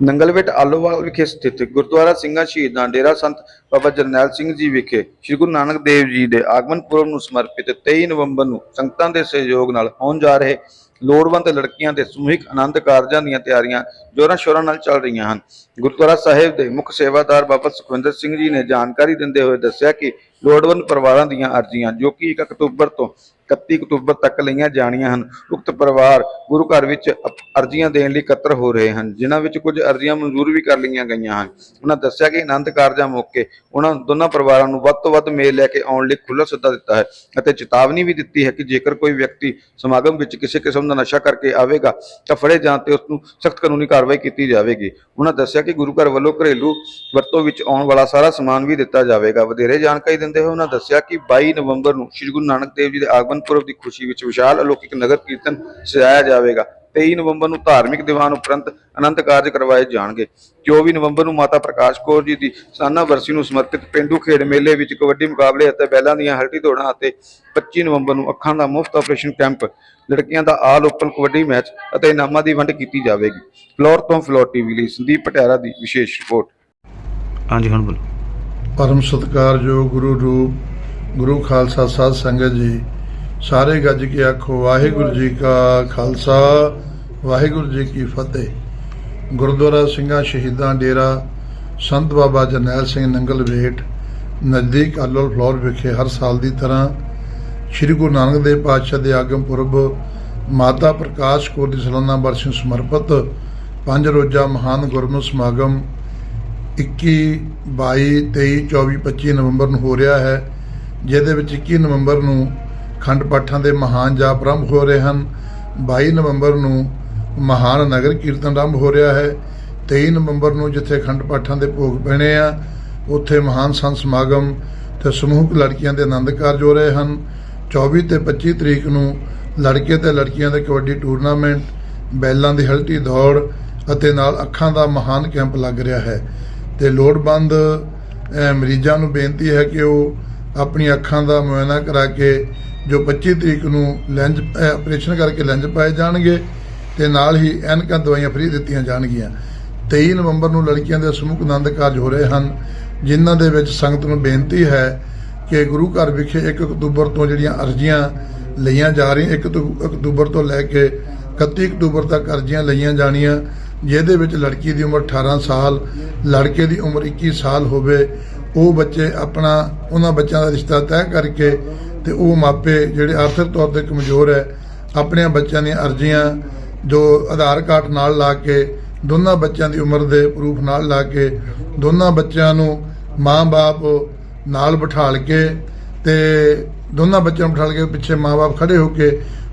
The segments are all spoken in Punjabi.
ਨੰਗਲਵੇਟ ਆਲੋਵਾਲ ਵਿਖੇ ਸਥਿਤ ਗੁਰਦੁਆਰਾ ਸਿੰਘਾਂ ਸ਼ਹੀਦਾਂ ਡੇਰਾ ਸੰਤ ਬਾਬਾ ਜਰਨੈਲ ਸਿੰਘ ਜੀ ਵਿਖੇ ਸ੍ਰੀ ਗੁਰੂ ਨਾਨਕ ਦੇਵ ਜੀ ਦੇ ਆਗਮਨ ਪੁਰਬ ਨੂੰ ਸਮਰਪਿਤ 23 ਨਵੰਬਰ ਨੂੰ ਸੰਗਤਾਂ ਦੇ ਸਹਿਯੋਗ ਨਾਲ ਹੋਣ ਜਾ ਰਹੇ ਲੋੜਵੰਦ ਲੜਕੀਆਂ ਦੇ ਸਮੂਹਿਕ ਆਨੰਦ ਕਾਰਜਾਂ ਦੀਆਂ ਤਿਆਰੀਆਂ ਜੋਰਾਂ ਸ਼ੋਰਾਂ ਨਾਲ ਚੱਲ ਰਹੀਆਂ ਹਨ। ਗੁਰਦੁਆਰਾ ਸਾਹਿਬ ਦੇ ਮੁੱਖ ਸੇਵਾਦਾਰ ਬਾਬਾ ਸੁਖਵਿੰਦਰ ਸਿੰਘ ਜੀ ਨੇ ਜਾਣਕਾਰੀ ਦਿੰਦੇ ਹੋਏ ਦੱਸਿਆ ਕਿ ਲੋੜਵੰਦ ਪਰਿਵਾਰਾਂ ਦੀਆਂ ਅਰਜ਼ੀਆਂ ਜੋ ਕਿ 1 ਅਕਤੂਬਰ ਤੋਂ 31 ਅਕਤੂਬਰ ਤੱਕ ਲਈਆਂ ਜਾਣੀਆਂ ਹਨ। ਉਕਤ ਪਰਿਵਾਰ ਗੁਰੂ ਘਰ ਵਿੱਚ ਅਰਜ਼ੀਆਂ ਦੇਣ ਲਈ ਇਕੱਤਰ ਹੋ ਰਹੇ ਹਨ, ਜਿਨ੍ਹਾਂ ਵਿੱਚ ਕੁਝ ਅਰਜ਼ੀਆਂ ਮਨਜ਼ੂਰ ਵੀ ਕਰ ਲਈਆਂ ਗਈਆਂ ਹਨ। ਉਹਨਾਂ ਦੱਸਿਆ ਕਿ ਆਨੰਦ ਕਾਰਜਾਂ ਮੌਕੇ ਉਹਨਾਂ ਦੋਨਾਂ ਪਰਿਵਾਰਾਂ ਨੂੰ ਵੱਧ ਤੋਂ ਵੱਧ ਮੇਲ ਲੈ ਕੇ ਆਉਣ ਲਈ ਖੁੱਲ੍ਹਾ ਸੱਦਾ ਦਿੱਤਾ ਹੈ ਅਤੇ ਚੇਤਾਵਨੀ ਵੀ ਦਿੱਤੀ ਹੈ ਕਿ ਜੇਕਰ ਕੋਈ ਵਿਅਕਤੀ ਸਮਾਗਮ ਵਿੱਚ ਕਿਸੇ ਕਿਸਮ ਦਾ ਨਸ਼ਾ ਕਰਕੇ ਆਵੇਗਾ ਤਾਂ ਫੜੇ ਜਾਣ ਤੇ ਉਸ ਨੂੰ ਸਖਤ ਕਾਨੂੰਨੀ ਕਾਰਵਾਈ ਕੀਤੀ ਜਾਵੇਗੀ। ਉਹਨਾਂ ਦੱਸਿਆ ਕਿ ਗੁਰੂ ਘਰ ਵੱਲੋਂ ਘਰੇਲੂ ਵਰਤੋਂ ਵਿੱਚ ਆਉਣ ਵਾਲਾ ਸਾਰਾ ਸਮਾਨ ਵੀ ਦਿੱਤਾ ਜਾਵੇਗਾ। ਵਧੇਰੇ ਜਾਣਕਾਰੀ ਦਿੰਦੇ ਹੋਏ ਉਹਨਾਂ ਦੱਸਿਆ ਕਿ 22 ਨਵੰਬਰ ਨੂੰ ਸ੍ਰੀ ਗੁਰੂ ਨਾਨਕ ਦੇਵ ਜੀ ਦੇ ਆਗਮਨ ਪੁਰਬ ਦੀ ਖੁਸ਼ੀ ਵਿੱਚ ਵਿਸ਼ਾਲ ਅਲੌਕਿਕ ਨਗਰ ਕੀਰਤਨ ਸਜਾਇਆ ਜਾਵੇਗਾ। 23 ਨਵੰਬਰ ਨੂੰ ਧਾਰਮਿਕ ਦੀਵਾਨ ਉਪਰੰਤ ਅਨੰਤ ਕਾਰਜ ਕਰਵਾਏ ਜਾਣਗੇ। 24 ਨਵੰਬਰ ਨੂੰ ਮਾਤਾ ਪ੍ਰਕਾਸ਼ ਕੌਰ ਜੀ ਦੀ ਸਾਨਾ ਵਰਸੀ ਨੂੰ ਸਮਰਪਿਤ ਪਿੰਡੂ ਖੇਡ ਮੇਲੇ ਵਿੱਚ ਕਬੱਡੀ ਮੁਕਾਬਲੇ ਅਤੇ ਬੈਲਾਂ ਦੀਆਂ ਹਲਟੀ ਦੌੜਾਂ ਅਤੇ 25 ਨਵੰਬਰ ਨੂੰ ਅੱਖਾਂ ਦਾ ਮੁਫਤ ਆਪਰੇਸ਼ਨ ਕੈਂਪ ਲੜਕੀਆਂ ਦਾ ਆਲ ਓਪਨ ਕਬੱਡੀ ਮੈਚ ਅਤੇ ਇਨਾਮਾਂ ਦੀ ਵੰਡ ਕੀਤੀ ਜਾਵੇਗੀ। ਫਲੋਰ ਤੋਂ ਫਲੋਰ ਟੀਵੀ ਲਈ ਸੰਦੀਪ ਪਟਿਆਲਾ ਦੀ ਵਿਸ਼ੇਸ਼ ਰਿਪੋਰਟ। ਹਾਂਜੀ ਹੁਣ ਬੋਲੋ। ਪਰਮ ਸਤਿਕਾਰਯੋਗ ਗੁਰੂ ਰੂਪ ਗੁਰੂ ਖਾਲਸਾ ਸਾਧ ਸੰਗਤ ਜੀ ਸਾਰੇ ਗੱਜ ਕੇ ਆਖੋ, ਵਾਹਿਗੁਰੂ ਜੀ ਕਾ ਖਾਲਸਾ, ਵਾਹਿਗੁਰੂ ਜੀ ਕੀ ਫਤਿਹ। ਗੁਰਦੁਆਰਾ ਸਿੰਘਾਂ ਸ਼ਹੀਦਾਂ ਡੇਰਾ, ਸੰਤ ਬਾਬਾ ਜਰਨੈਲ ਸਿੰਘ ਨੰਗਲ ਵੇਟ ਨਜ਼ਦੀਕ ਆਲੋਲ ਫਲੋਰ ਵਿਖੇ ਹਰ ਸਾਲ ਦੀ ਤਰ੍ਹਾਂ ਸ੍ਰੀ ਗੁਰੂ ਨਾਨਕ ਦੇਵ ਪਾਤਸ਼ਾਹ ਦੇ ਆਗਮ ਪੁਰਬ ਮਾਤਾ ਪ੍ਰਕਾਸ਼ ਕੌਰ ਦੀ ਸਾਲਾਨਾ ਬਰਸੀ ਨੂੰ ਸਮਰਪਿਤ ਪੰਜ ਰੋਜ਼ਾ ਮਹਾਨ ਗੁਰਮਤਿ ਸਮਾਗਮ 21 22 23 24 25 ਨਵੰਬਰ ਨੂੰ ਹੋ ਰਿਹਾ ਹੈ, ਜਿਹਦੇ ਵਿੱਚ 21 ਨਵੰਬਰ ਨੂੰ ਖੰਡ ਪਾਠਾਂ ਦੇ ਮਹਾਨ ਜਾਪ ਆਰੰਭ ਹੋ ਰਹੇ ਹਨ। 22 ਨਵੰਬਰ ਨੂੰ ਮਹਾਨ ਨਗਰ ਕੀਰਤਨ ਆਰੰਭ ਹੋ ਰਿਹਾ ਹੈ। 23 ਨਵੰਬਰ ਨੂੰ ਜਿੱਥੇ ਖੰਡ ਪਾਠਾਂ ਦੇ ਭੋਗ ਪੈਣੇ ਆ, ਉੱਥੇ ਮਹਾਨ ਸੰਤ ਸਮਾਗਮ ਤੇ ਸਮੂਹਕ ਲੜਕੀਆਂ ਦੇ ਆਨੰਦ ਕਾਰਜ ਹੋ ਰਹੇ ਹਨ। 24 ਤੇ 25 ਤਰੀਕ ਨੂੰ ਲੜਕੇ ਤੇ ਲੜਕੀਆਂ ਦੇ ਕਬੱਡੀ ਟੂਰਨਾਮੈਂਟ, ਬੈਲਾਂ ਦੀ ਹਲਟੀ ਦੌੜ ਅਤੇ ਨਾਲ ਅੱਖਾਂ ਦਾ ਮਹਾਨ ਕੈਂਪ ਲੱਗ ਰਿਹਾ ਹੈ। ਤੇ ਲੋੜਵੰਦ ਮਰੀਜ਼ਾਂ ਨੂੰ ਬੇਨਤੀ ਹੈ ਕਿ ਉਹ ਆਪਣੀ ਅੱਖਾਂ ਦਾ ਮੁਆਇਨਾ ਕਰਾ ਕੇ ਜੋ 25 ਤਰੀਕ ਨੂੰ ਲੈਂਜ ਆਪਰੇਸ਼ਨ ਕਰਕੇ ਲੈਂਜ ਪਾਏ ਜਾਣਗੇ ਤੇ ਨਾਲ ਹੀ ਐਨਕਾਂ ਦਵਾਈਆਂ ਫ੍ਰੀ ਦਿੱਤੀਆਂ ਜਾਣਗੀਆਂ। 23 ਨਵੰਬਰ ਨੂੰ ਲੜਕੀਆਂ ਦੇ ਸਮੂਹ ਆਨੰਦ ਕਾਰਜ ਹੋ ਰਹੇ ਹਨ, ਜਿਨ੍ਹਾਂ ਦੇ ਵਿੱਚ ਸੰਗਤ ਨੂੰ ਬੇਨਤੀ ਹੈ ਕਿ ਗੁਰੂ ਘਰ ਵਿਖੇ 1 ਅਕਤੂਬਰ ਤੋਂ ਜਿਹੜੀਆਂ ਅਰਜ਼ੀਆਂ ਲਈਆਂ ਜਾ ਰਹੀਆਂ 1 ਅਕਤੂਬਰ ਤੋਂ ਲੈ ਕੇ 31 ਅਕਤੂਬਰ ਤੱਕ ਅਰਜ਼ੀਆਂ ਲਈਆਂ ਜਾਣੀਆਂ, ਜਿਹਦੇ ਵਿੱਚ ਲੜਕੀ ਦੀ ਉਮਰ 18 ਸਾਲ, ਲੜਕੇ ਦੀ ਉਮਰ 21 ਸਾਲ ਹੋਵੇ, ਉਹ ਬੱਚੇ ਆਪਣਾ, ਉਹਨਾਂ ਬੱਚਿਆਂ ਦਾ ਰਿਸ਼ਤਾ ਤੈਅ ਕਰਕੇ ਤੇ ਉਹ ਮਾਪੇ ਜਿਹੜੇ ਆਰਥਿਕ ਤੌਰ ਤੇ ਕਮਜ਼ੋਰ ਹੈ ਆਪਣੇ ਬੱਚਿਆਂ ਦੀਆਂ ਅਰਜ਼ੀਆਂ ਜੋ ਆਧਾਰ ਕਾਰਡ ਨਾਲ ਲਾ ਕੇ, ਦੋਨਾਂ ਬੱਚਿਆਂ ਦੀ ਉਮਰ ਦੇ ਪ੍ਰੂਫ ਨਾਲ ਲਾ ਕੇ, ਦੋਨਾਂ ਬੱਚਿਆਂ ਨੂੰ ਮਾਂ-ਬਾਪ ਨਾਲ ਬਿਠਾਲ ਕੇ ਤੇ ਦੋਨਾਂ ਬੱਚਿਆਂ ਨੂੰ ਬਿਠਾਲ ਕੇ ਪਿੱਛੇ ਮਾਂ-ਬਾਪ ਖੜੇ ਹੋ ਕੇ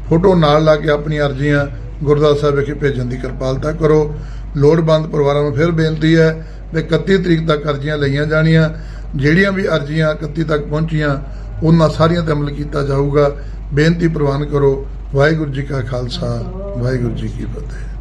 ਫੋਟੋ ਨਾਲ ਲਾ ਕੇ ਆਪਣੀ ਅਰਜ਼ੀਆਂ ਗੁਰਦੁਆਰਾ ਸਾਹਿਬ ਵਿਖੇ ਭੇਜਣ ਦੀ ਕਿਰਪਾਲਤਾ ਕਰੋ। ਲੋੜਵੰਦ ਪਰਿਵਾਰਾਂ ਨੂੰ ਫਿਰ ਬੇਨਤੀ ਹੈ ਕਿ 31 ਤਰੀਕ ਤੱਕ ਅਰਜ਼ੀਆਂ ਲਈਆਂ ਜਾਣੀਆਂ, ਜਿਹੜੀਆਂ ਵੀ ਅਰਜ਼ੀਆਂ 31 ਤੱਕ ਪਹੁੰਚੀਆਂ ਉਹਨਾਂ ਸਾਰੀਆਂ ਤੇ ਅਮਲ ਕੀਤਾ ਜਾਊਗਾ। ਬੇਨਤੀ ਪ੍ਰਵਾਨ ਕਰੋ। ਵਾਹਿਗੁਰੂ ਜੀ ਕਾ ਖਾਲਸਾ, ਵਾਹਿਗੁਰੂ ਜੀ ਕੀ ਫਤਿਹ।